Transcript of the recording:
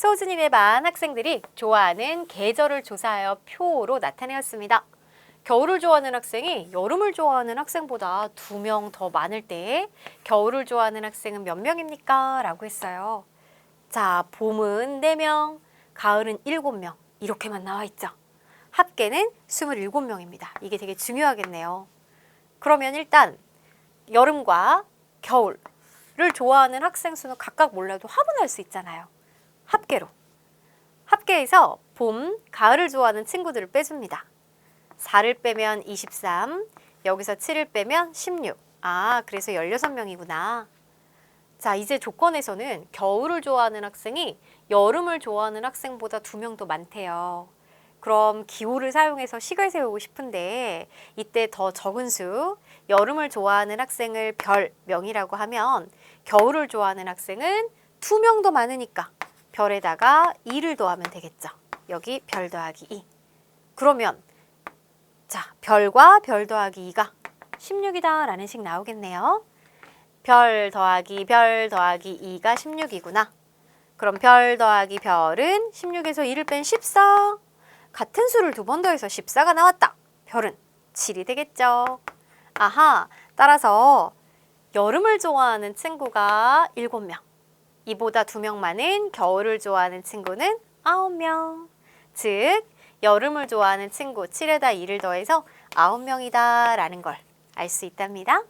소진이네 반 학생들이 좋아하는 계절을 조사하여 표로 나타내었습니다. 겨울을 좋아하는 학생이 여름을 좋아하는 학생보다 두 명 더 많을 때 겨울을 좋아하는 학생은 몇 명입니까? 라고 했어요. 자, 봄은 4명, 가을은 7명 이렇게만 나와 있죠. 합계는 27명입니다. 이게 되게 중요하겠네요. 그러면 일단 여름과 겨울을 좋아하는 학생 수는 각각 몰라도 화분할 수 있잖아요. 합계로. 합계에서 봄, 가을을 좋아하는 친구들을 빼줍니다. 4를 빼면 23, 여기서 7을 빼면 16. 아, 그래서 16명이구나. 자, 이제 조건에서는 겨울을 좋아하는 학생이 여름을 좋아하는 학생보다 두 명 더 많대요. 그럼 기호를 사용해서 식을 세우고 싶은데 이때 더 적은 수, 여름을 좋아하는 학생을 별 명이라고 하면 겨울을 좋아하는 학생은 두 명 더 많으니까 별에다가 2를 더하면 되겠죠. 여기 별 더하기 2. 그러면 자, 별과 별 더하기 2가 16이다 라는 식 나오겠네요. 별 더하기 별 더하기 2가 16이구나. 그럼 별 더하기 별은 16에서 2를 뺀 14. 같은 수를 두 번 더해서 14가 나왔다. 별은 7이 되겠죠. 아하, 따라서 여름을 좋아하는 친구가 7명. 이보다 두 명 많은 겨울을 좋아하는 친구는 9명. 즉, 여름을 좋아하는 친구 7에다 2를 더해서 9명이다 라는 걸 알 수 있답니다.